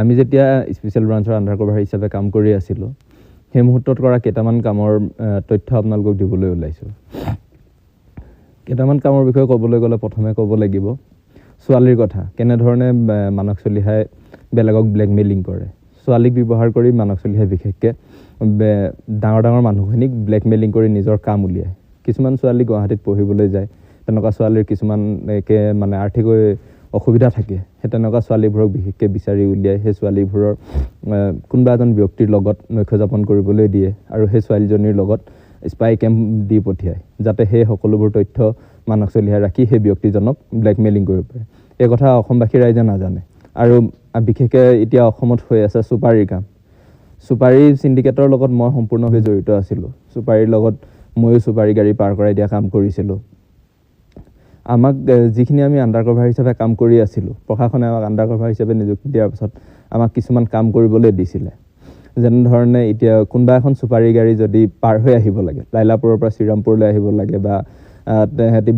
আমি যেতিয়া special ব্ৰাঞ্চৰ cover হিচাপে কাম কৰি আছিলোঁ সেই মুহূৰ্তত কৰা কেইটামান কামৰ তথ্য আপোনালোকক দিবলৈ ওলাইছোঁ। কেইটামান কামৰ বিষয়ে ক'বলৈ গ'লে প্ৰথমে ক'ব লাগিব ছোৱালীৰ কথা। কেনেধৰণে মানস চলিহাই বেলেগক ব্লেকমেইলিং কৰে? ছোৱালীক ব্যৱহাৰ কৰি মানস চলিহাই বিশেষকৈ ডাঙৰ ডাঙৰ মানুহখিনিক ব্লেকমেইলিং কৰি নিজৰ কাম উলিয়ায়। কিছুমান ছোৱালী গুৱাহাটীত পঢ়িবলৈ যায়। তেনেকুৱা ছোৱালীৰ কিছুমান একে মানে আৰ্থিক অসুবিধা থাকে। সেই তেনেকুৱা ছোৱালীবোৰক বিশেষকৈ বিচাৰি উলিয়াই সেই ছোৱালীবোৰৰ কোনোবা এজন ব্যক্তিৰ লগত নৈক্য যাপন কৰিবলৈ দিয়ে আৰু সেই ছোৱালীজনীৰ লগত স্পাই কেম্প দি পঠিয়ায় যাতে সেই সকলোবোৰ তথ্য মানস চলিহাই ৰাখি সেই ব্যক্তিজনক ব্লেকমেইলিং কৰিব পাৰে। এই কথা অসমবাসী ৰাইজে নাজানে। আৰু বিশেষকৈ এতিয়া অসমত হৈ আছে চুপাৰীৰ কাম। চুপাৰী চিণ্ডিকেটৰ লগত মই সম্পূৰ্ণভাৱে জড়িত আছিলোঁ। চুপাৰীৰ লগত ময়ো চুপাৰী গাড়ী পাৰ কৰাই দিয়া কাম কৰিছিলোঁ। আমাক যিখিনি আমি আণ্ডাৰ কভাৰ হিচাপে কাম কৰি আছিলোঁ প্ৰশাসনে আমাক আণ্ডাৰ কভাৰ হিচাপে নিযুক্তি দিয়াৰ পাছত আমাক কিছুমান কাম কৰিবলৈ দিছিলে। যেনেধৰণে এতিয়া কোনোবা এখন চুপাৰী গাড়ী যদি পাৰ হৈ আহিব লাগে লাইলাপুৰৰ পৰা শ্ৰীৰামপুৰলৈ আহিব লাগে বা তেহেঁতি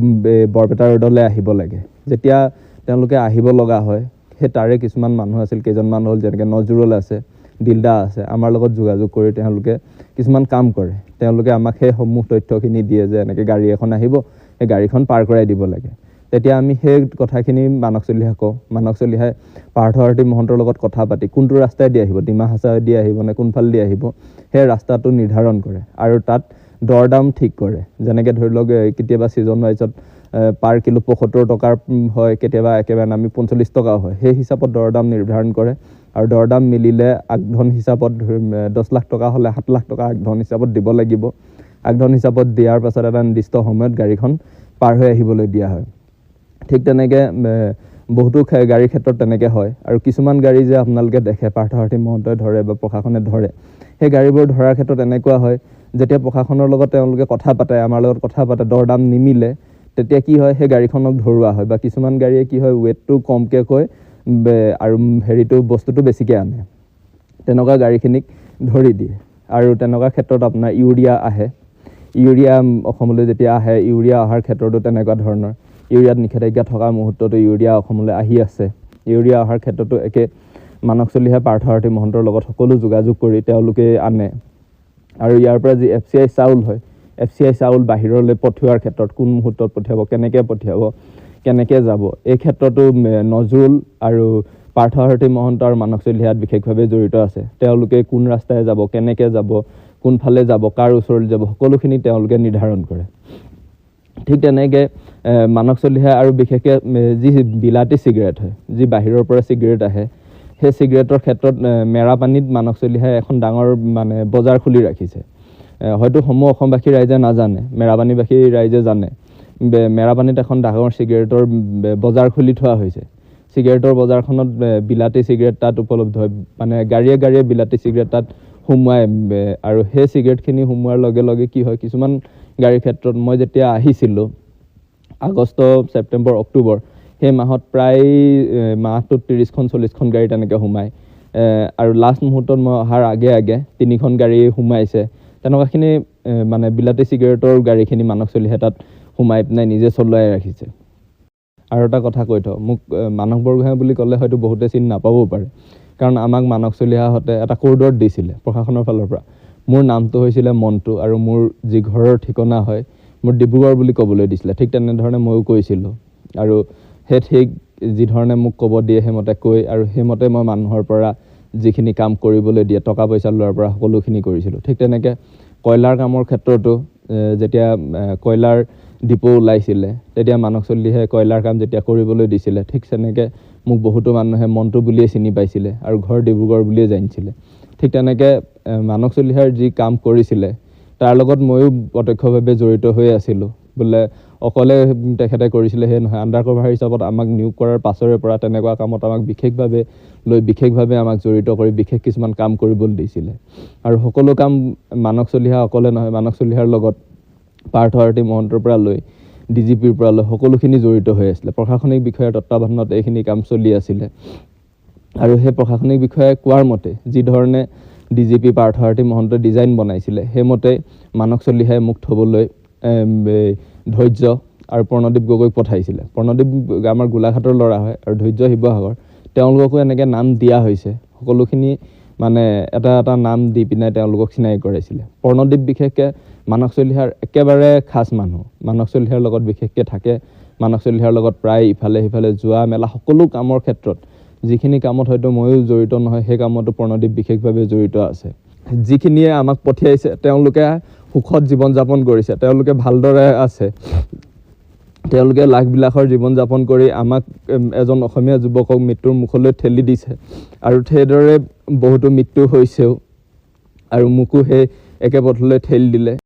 বৰপেটা ৰোডলৈ আহিব লাগে যেতিয়া তেওঁলোকে আহিব লগা হয় সেই তাৰে কিছুমান মানুহ আছিল কেইজনমান হ'ল যেনেকৈ নজৰুল আছে দিলদা আছে আমাৰ লগত যোগাযোগ কৰি তেওঁলোকে কিছুমান কাম কৰে। তেওঁলোকে আমাক সেই সমূহ তথ্যখিনি দিয়ে যে এনেকৈ গাড়ী এখন আহিব সেই গাড়ীখন পাৰ কৰাই দিব লাগে। তেতিয়া আমি সেই কথাখিনি মানস চলিহাই কওঁ। মানস চলিহাই পাৰ্থসাৰথী মহন্তৰ লগত কথা পাতি কোনটো ৰাস্তাই আহিব ডিমা হাছাৰে দি আহিব নে কোনফালে দি আহিব সেই ৰাস্তাটো নিৰ্ধাৰণ কৰে আৰু তাত দৰ দাম ঠিক কৰে। যেনেকৈ ধৰি লওক কেতিয়াবা ছিজন ৱাইজত পাৰ কিলো পঁয়সত্তৰ টকাৰ হয় কেতিয়াবা একেবাৰে নামি পঞ্চল্লিছ টকাও হয়। সেই হিচাপত দৰ দাম নিৰ্ধাৰণ কৰে আৰু দৰ দাম মিলিলে আগধন হিচাপত দহ লাখ টকা হ'লে সাত লাখ টকা আগধন হিচাপত দিব লাগিব। আগধন হিচাপত দিয়াৰ পাছত এটা নিৰ্দিষ্ট সময়ত গাড়ীখন পাৰ হৈ আহিবলৈ দিয়া হয়। ঠিক তেনেকৈ বহুতো গাড়ীৰ ক্ষেত্ৰত তেনেকৈ হয় আৰু কিছুমান গাড়ী যে আপোনালোকে দেখে পাৰ্থসাৰথী মহন্তই ধৰে বা প্ৰশাসনে ধৰে সেই গাড়ীবোৰ ধৰাৰ ক্ষেত্ৰত এনেকুৱা হয় যেতিয়া প্ৰশাসনৰ লগত তেওঁলোকে কথা পাতে আমাৰ লগত কথা পাতে দৰ দাম নিমিলে তেতিয়া কি হয় সেই গাড়ীখনক ধৰোৱা হয় বা কিছুমান গাড়ীয়ে কি হয় ৱেটটো কমকৈ কৈ আৰু হেৰিটো বস্তুটো বেছিকৈ আনে। তেনেকুৱা গাড়ীখিনিক ধৰি দিয়ে। আৰু তেনেকুৱা ক্ষেত্ৰত আপোনাৰ ইউৰিয়া আহে। ইউৰিয়া অসমলৈ যেতিয়া আহে ইউৰিয়া অহাৰ ক্ষেত্ৰতো তেনেকুৱা ধৰণৰ। ইউৰিয়াত নিষেধাজ্ঞা থকা মুহূৰ্ততো ইউৰিয়া অসমলৈ আহি আছে। ইউৰিয়া অহাৰ ক্ষেত্ৰতো একে মানস চলিহা পাৰ্থসাৰথী মহন্তৰ লগত সকলো যোগাযোগ কৰি তেওঁলোকে আনে। আৰু ইয়াৰ পৰা যি এফ চি আই চাউল হয় এফ চি আই চাউল বাহিৰলৈ পঠিওৱাৰ ক্ষেত্ৰত কোন মুহূৰ্তত পঠিয়াব কেনেকৈ পঠিয়াব কেনেকৈ যাব এই ক্ষেত্ৰতো নজৰুল আৰু পাৰ্থসাৰথী মহন্ত আৰু মানস চলিহাত বিশেষভাৱে জড়িত আছে। তেওঁলোকে কোন ৰাস্তাৰে যাব কেনেকৈ যাব কোনফালে যাব কাৰ ওচৰলৈ যাব সকলোখিনি তেওঁলোকে নিৰ্ধাৰণ কৰে। ঠিক তেনেকৈ মানস চলিহা আৰু বিশেষকৈ যি বিলাতী চিগাৰেট হয় যি বাহিৰৰ পৰা চিগাৰেট আহে সেই চিগাৰেটৰ ক্ষেত্ৰত মেৰাপানীত মানস চলিহাই এখন ডাঙৰ মানে বজাৰ খুলি ৰাখিছে। হয়তো সমূহ অসমবাসী ৰাইজে নাজানে মেৰাপানীবাসী ৰাইজে জানে। মেৰাপানীত এখন ডাঙৰ চিগাৰেটৰ বজাৰ খুলি থোৱা হৈছে। চিগাৰেটৰ বজাৰখনত বিলাতী চিগাৰেট তাত উপলব্ধ হয় মানে গাড়ীয়ে গাড়ীয়ে বিলাতী চিগাৰেট তাত সোমোৱাই আৰু সেই চিগাৰেটখিনি সোমোৱাৰ লগে লগে কি হয় কিছুমান গাড়ীৰ ক্ষেত্ৰত মই যেতিয়া আহিছিলোঁ আগষ্ট ছেপ্টেম্বৰ অক্টোবৰ সেই মাহত প্ৰায় মাহটোত ত্ৰিছখন চল্লিছখন গাড়ী তেনেকৈ সোমায়। আৰু লাষ্ট মুহূৰ্তত মই অহাৰ আগে আগে তিনিখন গাড়ী সোমাইছে। তেনেকুৱাখিনি মানে বিলাতী চিগাৰেটৰ গাড়ীখিনি মানস চলিহে তাত সোমাই পিনে নিজে চলোৱাই ৰাখিছে। আৰু এটা কথা কৈ থওঁ মোক মানস বৰগোহাঁই বুলি ক'লে হয়তো বহুতে চিনি নাপাবও পাৰে। কাৰণ আমাক মানস চলিহাহঁতে এটা কৰিডৰ দিছিলে প্ৰশাসনৰ ফালৰ পৰা। মোৰ নামটো হৈছিলে মন্টু আৰু মোৰ যি ঘৰৰ ঠিকনা হয় মোৰ ডিব্ৰুগড় বুলি ক'বলৈ দিছিলে। ঠিক তেনেধৰণে ময়ো কৈছিলোঁ। আৰু সেই ঠিক যিধৰণে মোক ক'ব দিয়ে সেইমতে কৈ আৰু সেইমতে মই মানুহৰ পৰা যিখিনি কাম কৰিবলৈ দিয়ে টকা পইচা লোৱাৰ পৰা সকলোখিনি কৰিছিলোঁ। ঠিক তেনেকৈ কয়লাৰ কামৰ ক্ষেত্ৰতো যেতিয়া কয়লাৰ ডিপো ওলাইছিলে তেতিয়া মানস চলিহে কয়লাৰ কাম যেতিয়া কৰিবলৈ দিছিলে ঠিক তেনেকৈ মোক বহুতো মানুহে মন্টু বুলিয়ে চিনি পাইছিলে আৰু ঘৰ ডিব্ৰুগড় বুলিয়ে জানিছিলে। ঠিক তেনেকৈ মানস চলিহাৰ যি কাম কৰিছিলে তাৰ লগত ময়ো প্ৰত্যক্ষভাৱে জড়িত হৈ আছিলোঁ। বোলে অকলে তেখেতে কৰিছিলে সেই নহয় আণ্ডাৰ কভাৰ হিচাপত আমাক নিয়োগ কৰাৰ পাছৰে পৰা তেনেকুৱা কামত আমাক বিশেষভাৱে লৈ বিশেষভাৱে আমাক জড়িত কৰি বিশেষ কিছুমান কাম কৰিবলৈ দিছিলে। আৰু সকলো কাম মানস চলিহা অকলে নহয় মানস চলিহাৰ লগত পাৰ্থসাৰথী মহন্তৰ পৰা লৈ ডি জি পিৰ পৰা লৈ সকলোখিনি জড়িত হৈ আছিলে। প্ৰশাসনিক বিষয়াৰ তত্বাৱধানত এইখিনি কাম চলি আছিলে। আৰু সেই প্ৰশাসনিক বিষয়াই কোৱাৰ মতে যিধৰণে ডি জি পি পাৰ্থসাৰথী মহন্তই ডিজাইন বনাইছিলে সেইমতে মানস চলিহাই মোক থ'বলৈ ধৈৰ্য আৰু প্ৰণদীপ গগৈক পঠাইছিলে। প্ৰণদীপ আমাৰ গোলাঘাটৰ ল'ৰা হয় আৰু ধৈৰ্য শিৱসাগৰ। তেওঁলোককো এনেকৈ নাম দিয়া হৈছে। সকলোখিনি মানে এটা এটা নাম দি পিনে তেওঁলোকক চিনাকি কৰাইছিলে। প্ৰণদীপ বিশেষকৈ মানস চলিহাৰ একেবাৰে খাচ মানুহ। মানস চলিহাৰ লগত বিশেষকৈ থাকে। মানস চলিহাৰ লগত প্ৰায় ইফালে সিফালে যোৱা মেলা সকলো কামৰ ক্ষেত্ৰত যিখিনি কামত হয়তো ময়ো জড়িত নহয় সেই কামতো প্ৰণদীপ বিশেষভাৱে জড়িত আছে। যিখিনিয়ে আমাক পঠিয়াইছে তেওঁলোকে সুখত জীৱন যাপন কৰিছে। তেওঁলোকে ভালদৰে আছে। তেওঁলোকে লাখ বিলাসৰ জীৱন যাপন কৰি আমাক এজন অসমীয়া যুৱকক মৃত্যুৰ মুখলৈ ঠেলি দিছে। আৰু সেইদৰে বহুতো মৃত্যু হৈছেও আৰু মোকো সেই একে পথলৈ ঠেলি দিলে।